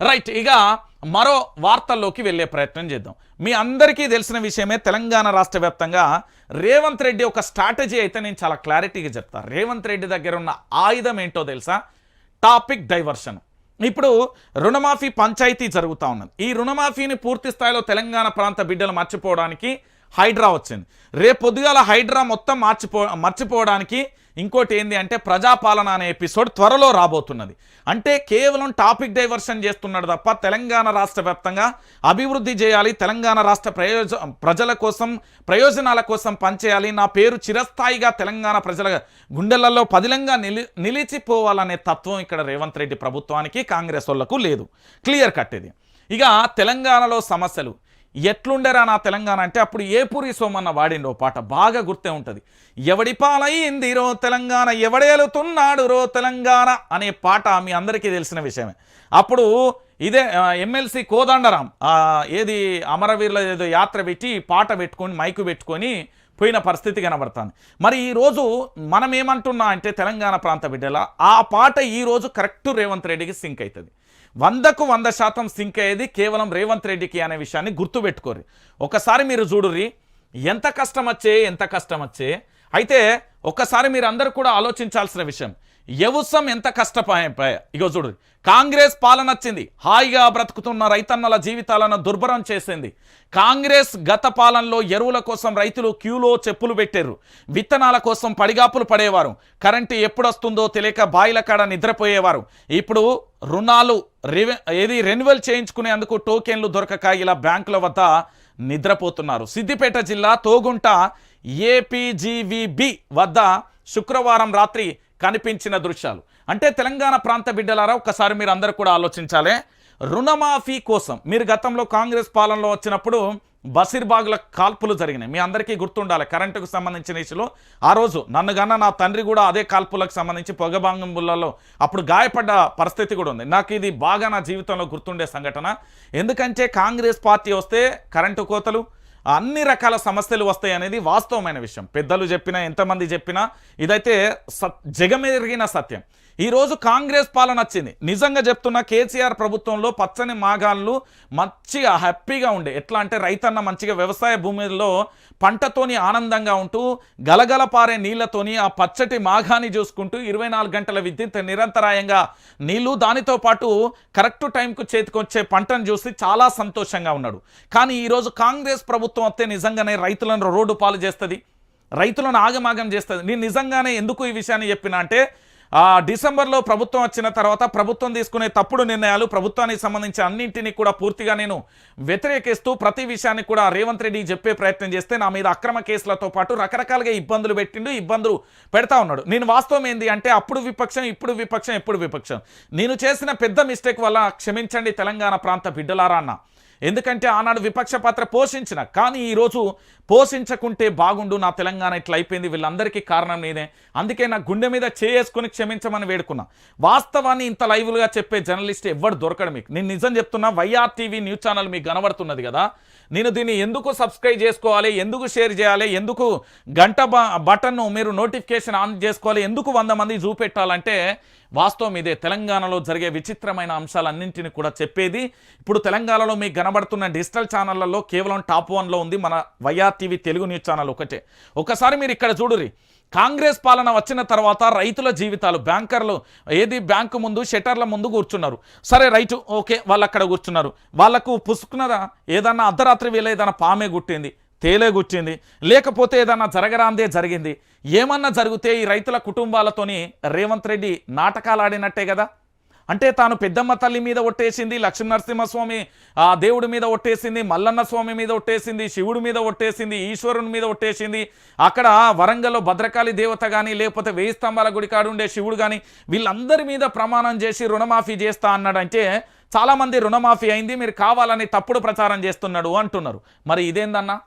Right ఇక మరో వార్తల్లోకి వెళ్ళే ప్రయత్నం చేద్దాం. మీ అందరికీ తెలిసిన విషయమే తెలంగాణ రాష్ట్ర వ్యాప్తంగా రేవంత్ రెడ్డి ఒక స్ట్రాటజీ అయితే నేను చాలా క్లారిటీగా చెప్తా. రేవంత్ రెడ్డి దగ్గర ఉన్న ఆయుధం ఏంటో తెలుసా? Topic diversion. ఇప్పుడు రుణమాఫీ పంచాయతీ జరుగుతూ ఉన్నది. ఈ రుణమాఫీని పూర్తి స్థాయిలో తెలంగాణ ప్రాంత బిడ్డలు మర్చిపోవడానికి హైడ్రా వచ్చింది. రేపు పొద్దుగాల హైడ్రా మొత్తం మార్చిపో మర్చిపోవడానికి ఇంకోటి ఏంది అంటే ప్రజాపాలన అనే ఎపిసోడ్ త్వరలో రాబోతున్నది. అంటే కేవలం టాపిక్ డైవర్షన్ చేస్తున్నాడు తప్ప తెలంగాణ రాష్ట్ర వ్యాప్తంగా అభివృద్ధి చేయాలి తెలంగాణ రాష్ట్ర ప్రయోజ ప్రజల కోసం ప్రయోజనాల కోసం పనిచేయాలి. నా పేరు చిరస్థాయిగా తెలంగాణ ప్రజల గుండెలలో పదిలంగా నిలి నిలిచిపోవాలనే తత్వం ఇక్కడ రేవంత్ రెడ్డి ప్రభుత్వానికి కాంగ్రెస్ వాళ్ళకు లేదు. క్లియర్ కట్ ఇది. ఇక తెలంగాణలో సమస్యలు. ఎట్లుండరా నా తెలంగాణ అంటే అప్పుడు ఏపూరి సోమన్న వాడిండో పాట బాగా గుర్తే ఉంటుంది. ఎవడి పాలయ్యింది రో తెలంగాణ ఎవడేలుతున్నాడు రో తెలంగాణ అనే పాట మీ అందరికీ తెలిసిన విషయమే. అప్పుడు ఇదే ఎమ్మెల్సీ కోదండరాం ఏది అమరవీరుల ఏదో యాత్ర పెట్టి పాట పెట్టుకొని మైకు పెట్టుకొని పోయిన పరిస్థితి కనబడుతుంది. మరి ఈరోజు మనం ఏమంటున్నా అంటే తెలంగాణ ప్రాంత బిడ్డల ఆ పాట ఈరోజు కరెక్ట్ రేవంత్ రెడ్డికి సింక్ అవుతుంది వందకు వంద శాతం సింక్ అయ్యేది కేవలం రేవంత్ రెడ్డికి అనే విషయాన్ని గుర్తుపెట్టుకోరు ఒకసారి మీరు చూడుర్రి ఎంత కష్టం వచ్చే ఎంత కష్టం వచ్చే. అయితే ఒక్కసారి మీరు అందరూ కూడా ఆలోచించాల్సిన విషయం యవసం ఎంత కష్టపాయ ఇగో చూడు. కాంగ్రెస్ పాలన వచ్చింది హాయిగా బ్రతుకుతున్న రైతన్నల జీవితాలను దుర్భరం చేసింది. కాంగ్రెస్ గత పాలనలో ఎరువుల కోసం రైతులు క్యూలో చెప్పులు పెట్టారు విత్తనాల కోసం పడిగాపులు పడేవారు. కరెంటు ఎప్పుడొస్తుందో తెలియక బాయిల కాడ నిద్రపోయేవారు. ఇప్పుడు రుణాలు రివె ఏది రెన్యువల్ చేయించుకునేందుకు టోకెన్లు దొరకక ఇలా బ్యాంకుల వద్ద నిద్రపోతున్నారు. సిద్దిపేట జిల్లా తోగుంట ఏపీజీవీబి వద్ద శుక్రవారం రాత్రి కనిపించిన దృశ్యాలు. అంటే తెలంగాణ ప్రాంత బిడ్డలారా ఒక్కసారి మీరు అందరూ కూడా ఆలోచించాలి. రుణమాఫీ కోసం మీరు గతంలో కాంగ్రెస్ పాలనలో వచ్చినప్పుడు బసిర్బాగుల కాల్పులు జరిగినాయి. మీ అందరికీ గుర్తుండాలి కరెంటుకు సంబంధించిన ఇష్యూలో. ఆ రోజు నన్ను నా తండ్రి కూడా అదే కాల్పులకు సంబంధించి పొగబాంగులలో అప్పుడు గాయపడ్డ పరిస్థితి కూడా ఉంది. నాకు ఇది బాగా నా జీవితంలో గుర్తుండే సంఘటన. ఎందుకంటే కాంగ్రెస్ పార్టీ వస్తే కరెంటు కోతలు అన్ని రకాల సమస్యలు వస్తాయి అనేది వాస్తవమైన విషయం. పెద్దలు చెప్పినా ఎంతమంది చెప్పినా ఇదైతే సత్ జగమెరిగిన సత్యం. ఈరోజు కాంగ్రెస్ పాలన వచ్చింది. నిజంగా చెప్తున్న కేసీఆర్ ప్రభుత్వంలో పచ్చని మాగాళ్ళు మంచిగా హ్యాపీగా ఉండే. ఎట్లా అంటే రైతన్న మంచిగా వ్యవసాయ భూమిలో పంటతోని ఆనందంగా ఉంటూ గలగల పారే నీళ్ళతోని ఆ పచ్చటి మాఘాన్ని చూసుకుంటూ ఇరవై గంటల విద్యుత్ నిరంతరాయంగా నీళ్ళు దానితో పాటు కరెక్ట్ టైంకు చేతికొచ్చే పంటను చూసి చాలా సంతోషంగా ఉన్నాడు. కానీ ఈరోజు కాంగ్రెస్ ప్రభుత్వం ప్రభుత్వం వస్తే నిజంగానే రైతులను రోడ్డు పాలు చేస్తుంది రైతులను ఆగమాగం చేస్తుంది. నేను నిజంగానే ఎందుకు ఈ విషయాన్ని చెప్పినా అంటే ఆ డిసెంబర్లో ప్రభుత్వం వచ్చిన తర్వాత ప్రభుత్వం తీసుకునే తప్పుడు నిర్ణయాలు ప్రభుత్వానికి సంబంధించి అన్నింటినీ కూడా పూర్తిగా నేను వ్యతిరేకిస్తూ ప్రతి విషయాన్ని కూడా రేవంత్ రెడ్డి చెప్పే ప్రయత్నం చేస్తే నా మీద అక్రమ కేసులతో పాటు రకరకాలుగా ఇబ్బందులు పెట్టిండు ఇబ్బందులు పెడతా ఉన్నాడు. నేను వాస్తవం ఏంది అంటే అప్పుడు విపక్షం ఇప్పుడు విపక్షం ఎప్పుడు విపక్షం. నేను చేసిన పెద్ద మిస్టేక్ వల్ల క్షమించండి తెలంగాణ ప్రాంత బిడ్డలారా అన్న ఎందుకంటే ఆనాడు విపక్ష పాత్ర పోషించిన కానీ ఈరోజు పోషించకుంటే బాగుండు నా తెలంగాణ ఇట్లా అయిపోయింది వీళ్ళందరికీ కారణం నేనే. అందుకే నా గుండె మీద చేసుకుని క్షమించమని వేడుకున్నా. వాస్తవాన్ని ఇంత లైవ్లుగా చెప్పే జర్నలిస్ట్ ఎవ్వడు దొరకడు మీకు. నేను నిజం చెప్తున్నా వైఆర్ టీవీ న్యూస్ ఛానల్ మీకు కనబడుతున్నది కదా. నేను దీన్ని ఎందుకు సబ్స్క్రైబ్ చేసుకోవాలి ఎందుకు షేర్ చేయాలి ఎందుకు గంట బటన్ను మీరు నోటిఫికేషన్ ఆన్ చేసుకోవాలి ఎందుకు వంద మంది చూపెట్టాలంటే వాస్తవం ఇదే. తెలంగాణలో జరిగే విచిత్రమైన అంశాలన్నింటిని కూడా చెప్పేది. ఇప్పుడు తెలంగాణలో మీకు కనబడుతున్న డిజిటల్ ఛానళ్ళలో కేవలం టాప్ వన్లో ఉంది. మన YR TV Telugu news channel ఒకటే. ఒకసారి మీరు ఇక్కడ చూడురి కాంగ్రెస్ పాలన వచ్చిన తర్వాత రైతుల జీవితాలు బ్యాంకర్లు ఏది బ్యాంకు ముందు షెటర్ల ముందు కూర్చున్నారు. సరే రైతు ఓకే వాళ్ళు అక్కడ కూర్చున్నారు. వాళ్ళకు పుసుకున్నదా ఏదన్నా అర్ధరాత్రి వేళ ఏదైనా పామే గుట్టింది. తేలే గుచ్చింది లేకపోతే ఏదన్నా జరగరాందే జరిగింది. ఏమన్నా జరిగితే ఈ రైతుల కుటుంబాలతోని రేవంత్ రెడ్డి నాటకాలు ఆడినట్టే కదా. అంటే తాను పెద్దమ్మ తల్లి మీద ఒట్టేసింది లక్ష్మీ నరసింహస్వామి ఆ దేవుడి మీద ఒట్టేసింది మల్లన్న స్వామి మీద ఒట్టేసింది శివుడి మీద ఒట్టేసింది ఈశ్వరుని మీద ఒట్టేసింది. అక్కడ వరంగల్లో భద్రకాళి దేవత కానీ లేకపోతే వేయి స్తంభాల గుడి కాడుండే శివుడు కానీ వీళ్ళందరి మీద ప్రమాణం చేసి రుణమాఫీ చేస్తా అన్నాడంటే చాలామంది రుణమాఫీ అయింది మీరు కావాలని తప్పుడు ప్రచారం చేస్తున్నాడు అంటున్నారు. మరి ఇదేందన్నా?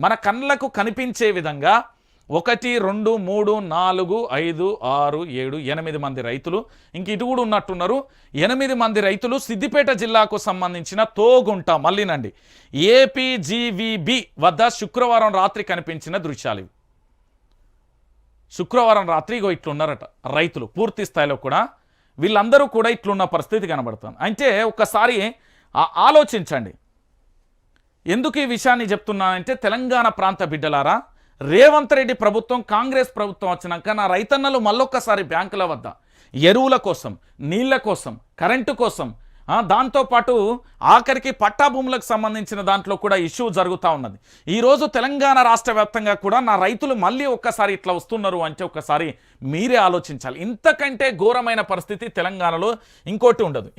మన కళ్ళకు కనిపించే విధంగా ఒకటి రెండు మూడు నాలుగు ఐదు ఆరు ఏడు ఎనిమిది మంది రైతులు ఇంక ఇటు కూడా ఉన్నట్టున్నారు. ఎనిమిది మంది రైతులు సిద్దిపేట జిల్లాకు సంబంధించిన తోగుంట మళ్ళీనండి ఏపీజీవీబి వద్ద శుక్రవారం రాత్రి కనిపించిన దృశ్యాలు ఇవి. శుక్రవారం రాత్రి ఇగో ఇట్లున్నారట రైతులు పూర్తి స్థాయిలో కూడా. వీళ్ళందరూ కూడా ఇట్లున్న పరిస్థితి కనబడుతుంది. అంటే ఒక్కసారి ఆలోచించండి. ఎందుకు ఈ విషయాన్ని చెప్తున్నానంటే తెలంగాణ ప్రాంత బిడ్డలారా రేవంత్ రెడ్డి ప్రభుత్వం కాంగ్రెస్ ప్రభుత్వం వచ్చినాక నా రైతన్నలు మళ్ళొక్కసారి బ్యాంకుల వద్ద ఎరువుల కోసం నీళ్ళ కోసం కరెంటు కోసం దాంతోపాటు ఆఖరికి పట్టా భూములకు సంబంధించిన దాంట్లో కూడా ఇష్యూ జరుగుతూ ఉన్నది. ఈరోజు తెలంగాణ రాష్ట్ర వ్యాప్తంగా కూడా నా రైతులు మళ్ళీ ఒక్కసారి ఇట్లా వస్తున్నారు అంటే ఒక్కసారి మీరే ఆలోచించాలి. ఇంతకంటే ఘోరమైన పరిస్థితి తెలంగాణలో ఇంకోటి ఉండదు.